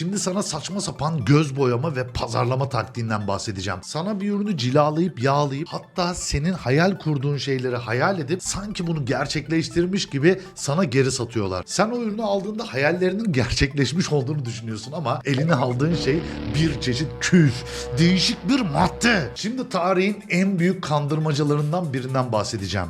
Şimdi sana saçma sapan göz boyama ve pazarlama taktiğinden bahsedeceğim. Sana bir ürünü cilalayıp yağlayıp hatta senin hayal kurduğun şeyleri hayal edip sanki bunu gerçekleştirmiş gibi sana geri satıyorlar. Sen o ürünü aldığında hayallerinin gerçekleşmiş olduğunu düşünüyorsun ama eline aldığın şey bir çeşit küf, değişik bir madde. Şimdi tarihin en büyük kandırmacılarından birinden bahsedeceğim.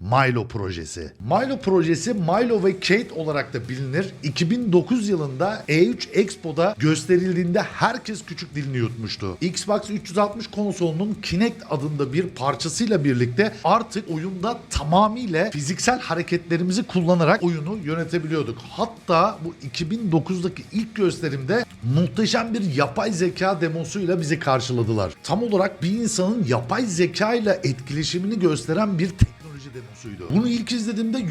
Milo projesi. Milo projesi Milo ve Kate olarak da bilinir. 2009 yılında E3 Expo'da gösterildiğinde herkes küçük dilini yutmuştu. Xbox 360 konsolunun Kinect adında bir parçasıyla birlikte artık oyunda tamamıyla fiziksel hareketlerimizi kullanarak oyunu yönetebiliyorduk. Hatta bu 2009'daki ilk gösterimde muhteşem bir yapay zeka demosuyla bizi karşıladılar. Tam olarak bir insanın yapay zeka ile etkileşimini gösteren bir demosuydu. Bunu ilk izlediğimde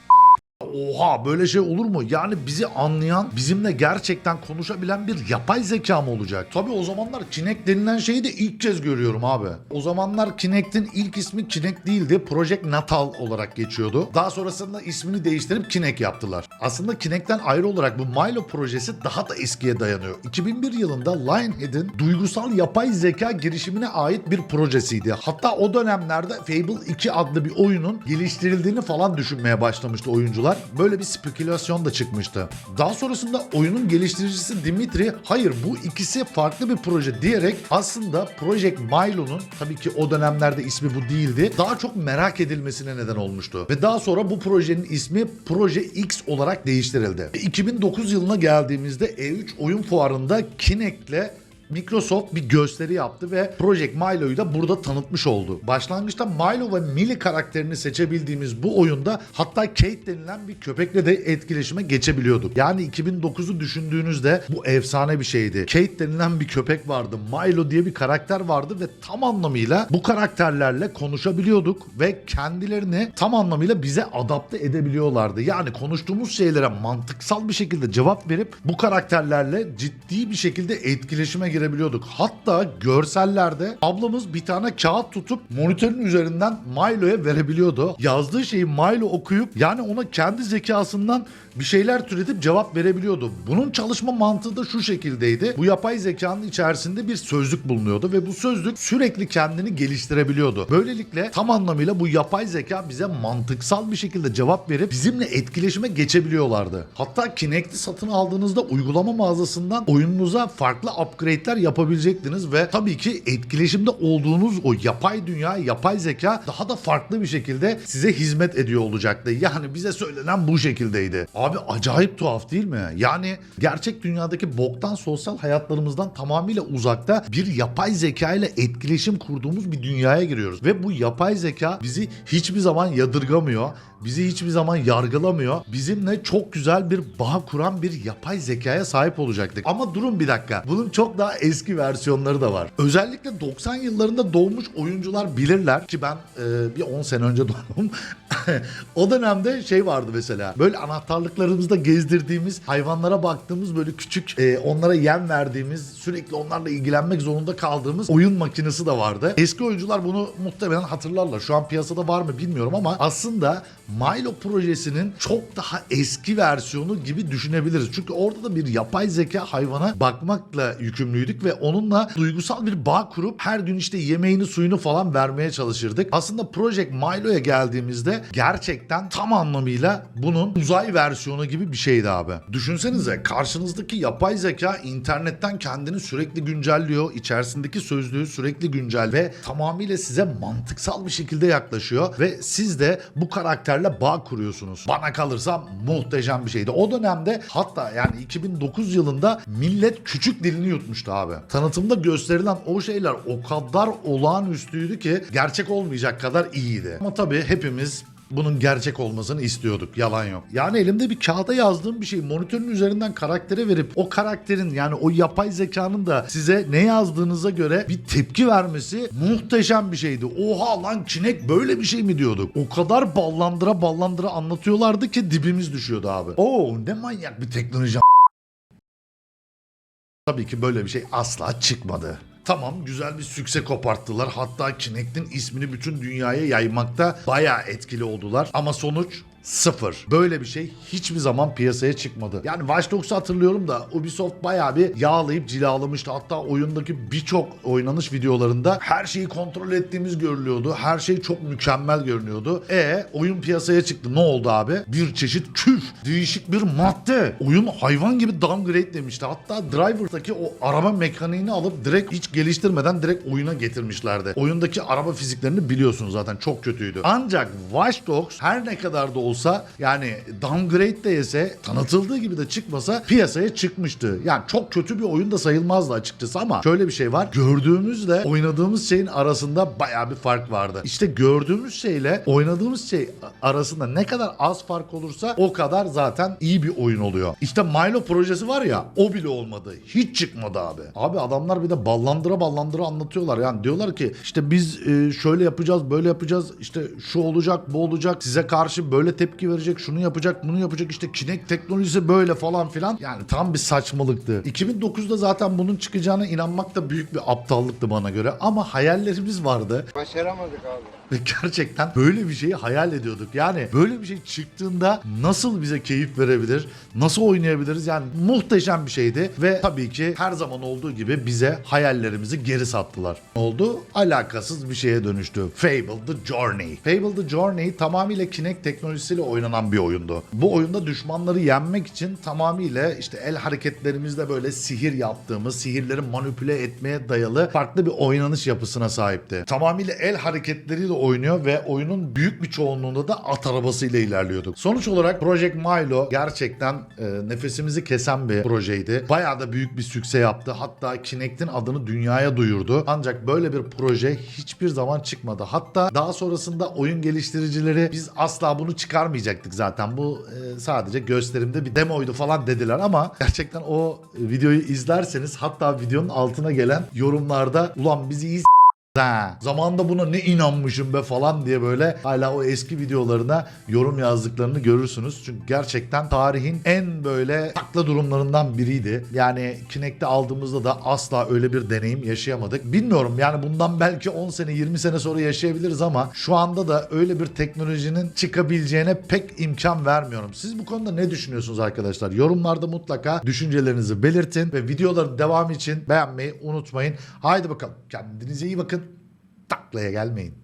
Oha böyle şey olur mu? Yani bizi anlayan, bizimle gerçekten konuşabilen bir yapay zeka mı olacak? Tabii o zamanlar Kinect denilen şeyi de ilk kez görüyorum abi. O zamanlar Kinect'in ilk ismi Kinect değildi. Project Natal olarak geçiyordu. Daha sonrasında ismini değiştirip Kinect yaptılar. Aslında Kinect'ten ayrı olarak bu Milo projesi daha da eskiye dayanıyor. 2001 yılında Lionhead'in duygusal yapay zeka girişimine ait bir projesiydi. Hatta o dönemlerde Fable 2 adlı bir oyunun geliştirildiğini falan düşünmeye başlamıştı oyuncular. Böyle bir spekülasyon da çıkmıştı. Daha sonrasında oyunun geliştiricisi Dimitri hayır bu ikisi farklı bir proje diyerek aslında Project Milo'nun tabii ki o dönemlerde ismi bu değildi. Daha çok merak edilmesine neden olmuştu. Ve daha sonra bu projenin ismi Proje X olarak değiştirildi. Ve 2009 yılına geldiğimizde E3 oyun fuarında Kinect'le Microsoft bir gösteri yaptı ve Project Milo'yu da burada tanıtmış oldu. Başlangıçta Milo ve Millie karakterini seçebildiğimiz bu oyunda hatta Kate denilen bir köpekle de etkileşime geçebiliyorduk. Yani 2009'u düşündüğünüzde bu efsane bir şeydi. Kate denilen bir köpek vardı. Milo diye bir karakter vardı ve tam anlamıyla bu karakterlerle konuşabiliyorduk ve kendilerini tam anlamıyla bize adapte edebiliyorlardı. Yani konuştuğumuz şeylere mantıksal bir şekilde cevap verip bu karakterlerle ciddi bir şekilde etkileşime girebiliyorduk. Hatta görsellerde ablamız bir tane kağıt tutup monitörün üzerinden Milo'ya verebiliyordu. Yazdığı şeyi Milo okuyup yani ona kendi zekasından bir şeyler türetip cevap verebiliyordu. Bunun çalışma mantığı da şu şekildeydi. Bu yapay zekanın içerisinde bir sözlük bulunuyordu ve bu sözlük sürekli kendini geliştirebiliyordu. Böylelikle tam anlamıyla bu yapay zeka bize mantıksal bir şekilde cevap verip bizimle etkileşime geçebiliyorlardı. Hatta Kinect'i satın aldığınızda uygulama mağazasından oyununuza farklı upgrade'ler yapabilecektiniz ve tabii ki etkileşimde olduğunuz o yapay dünya, yapay zeka daha da farklı bir şekilde size hizmet ediyor olacaktı. Yani bize söylenen bu şekildeydi. Abi acayip tuhaf değil mi? Yani gerçek dünyadaki boktan sosyal hayatlarımızdan tamamıyla uzakta bir yapay zeka ile etkileşim kurduğumuz bir dünyaya giriyoruz. Ve bu yapay zeka bizi hiçbir zaman yadırgamıyor. Bizi hiçbir zaman yargılamıyor. Bizimle çok güzel bir bağ kuran bir yapay zekaya sahip olacaktık. Ama durun bir dakika. Bunun çok daha eski versiyonları da var. Özellikle 90 yıllarında doğmuş oyuncular bilirler ki ben e, bir 10 sene önce doğdum. o dönemde şey vardı mesela. Böyle anahtarlıklarımızda gezdirdiğimiz, hayvanlara baktığımız böyle küçük e, onlara yem verdiğimiz, sürekli onlarla ilgilenmek zorunda kaldığımız oyun makinesi de vardı. Eski oyuncular bunu muhtemelen hatırlarlar. Şu an piyasada var mı bilmiyorum ama aslında Milo projesinin çok daha eski versiyonu gibi düşünebiliriz. Çünkü orada da bir yapay zeka hayvana bakmakla yükümlüydük ve onunla duygusal bir bağ kurup her gün işte yemeğini suyunu falan vermeye çalışırdık. Aslında Project Milo'ya geldiğimizde gerçekten tam anlamıyla bunun uzay versiyonu gibi bir şeydi abi. Düşünsenize karşınızdaki yapay zeka internetten kendini sürekli güncelliyor. İçerisindeki sözlüğü sürekli güncel ve tamamıyla size mantıksal bir şekilde yaklaşıyor ve siz de bu karakterle bağ kuruyorsunuz. Bana kalırsa muhteşem bir şeydi. O dönemde hatta yani 2009 yılında millet küçük dilini yutmuştu abi. Tanıtımda gösterilen o şeyler o kadar olağanüstüydü ki gerçek olmayacak kadar iyiydi. Ama tabii hepimiz bunun gerçek olmasını istiyorduk. Yalan yok. Yani elimde bir kağıda yazdığım bir şey monitörün üzerinden karaktere verip o karakterin yani o yapay zekanın da size ne yazdığınıza göre bir tepki vermesi muhteşem bir şeydi. Oha lan Kinect böyle bir şey mi diyorduk? O kadar ballandıra ballandıra anlatıyorlardı ki dibimiz düşüyordu abi. Oo ne manyak bir teknoloji Tabii ki böyle bir şey asla çıkmadı. Tamam güzel bir sükse koparttılar. Hatta Kinect'in ismini bütün dünyaya yaymakta bayağı etkili oldular. Ama sonuç Sıfır. Böyle bir şey hiçbir zaman piyasaya çıkmadı. Yani Watch Dogs'u hatırlıyorum da Ubisoft bayağı bir yağlayıp cilalamıştı. Hatta oyundaki birçok oynanış videolarında her şeyi kontrol ettiğimiz görülüyordu. Her şey çok mükemmel görünüyordu. E oyun piyasaya çıktı. Ne oldu abi? Bir çeşit küf. Değişik bir madde. Oyun hayvan gibi downgrade demişti. Hatta Driver'daki o araba mekaniğini alıp direkt hiç geliştirmeden direkt oyuna getirmişlerdi. Oyundaki araba fiziklerini biliyorsunuz zaten çok kötüydü. Ancak Watch Dogs her ne kadar da olsa yani downgrade de yese tanıtıldığı gibi de çıkmasa piyasaya çıkmıştı. Yani çok kötü bir oyun da sayılmazdı açıkçası ama şöyle bir şey var. Gördüğümüzle oynadığımız şeyin arasında baya bir fark vardı. İşte gördüğümüz şeyle oynadığımız şey arasında ne kadar az fark olursa o kadar zaten iyi bir oyun oluyor. İşte Milo projesi var ya o bile olmadı. Hiç çıkmadı abi. Abi adamlar bir de ballandıra ballandıra anlatıyorlar. Yani diyorlar ki işte biz e, şöyle yapacağız böyle yapacağız işte şu olacak bu olacak size karşı böyle tepki verecek şunu yapacak bunu yapacak işte Kinect teknolojisi böyle falan filan. Yani tam bir saçmalıktı. 2009'da zaten bunun çıkacağına inanmak da büyük bir aptallıktı bana göre ama hayallerimiz vardı. Başaramadık abi. Gerçekten böyle bir şeyi hayal ediyorduk. Yani böyle bir şey çıktığında nasıl bize keyif verebilir, nasıl oynayabiliriz yani muhteşem bir şeydi. Ve tabii ki her zaman olduğu gibi bize hayallerimizi geri sattılar. Ne oldu? Alakasız bir şeye dönüştü. Fable The Journey. Fable The Journey tamamıyla Kinect teknolojisiyle oynanan bir oyundu. Bu oyunda düşmanları yenmek için tamamıyla işte el hareketlerimizle böyle sihir yaptığımız, sihirleri manipüle etmeye dayalı farklı bir oynanış yapısına sahipti. Tamamıyla el hareketleriyle oynuyor ve oyunun büyük bir çoğunluğunda da at arabasıyla ilerliyorduk. Sonuç olarak Project Milo gerçekten e, nefesimizi kesen bir projeydi. Bayağı da büyük bir sükse yaptı. Hatta Kinect'in adını dünyaya duyurdu. Ancak böyle bir proje hiçbir zaman çıkmadı. Hatta daha sonrasında oyun geliştiricileri biz asla bunu çıkarmayacaktık zaten. Bu e, sadece gösterimde bir demoydu falan dediler ama gerçekten o videoyu izlerseniz hatta videonun altına gelen yorumlarda ulan bizi iz Ha, zamanında buna ne inanmışım be falan diye böyle hala o eski videolarına yorum yazdıklarını görürsünüz. Çünkü gerçekten tarihin en böyle takla durumlarından biriydi. Yani Kinect'te aldığımızda da asla öyle bir deneyim yaşayamadık. Bilmiyorum yani bundan belki 10 sene 20 sene sonra yaşayabiliriz ama şu anda da öyle bir teknolojinin çıkabileceğine pek imkan vermiyorum. Siz bu konuda ne düşünüyorsunuz arkadaşlar? Yorumlarda mutlaka düşüncelerinizi belirtin ve videoların devamı için beğenmeyi unutmayın. Haydi bakalım kendinize iyi bakın. Taklaya gelmeyin.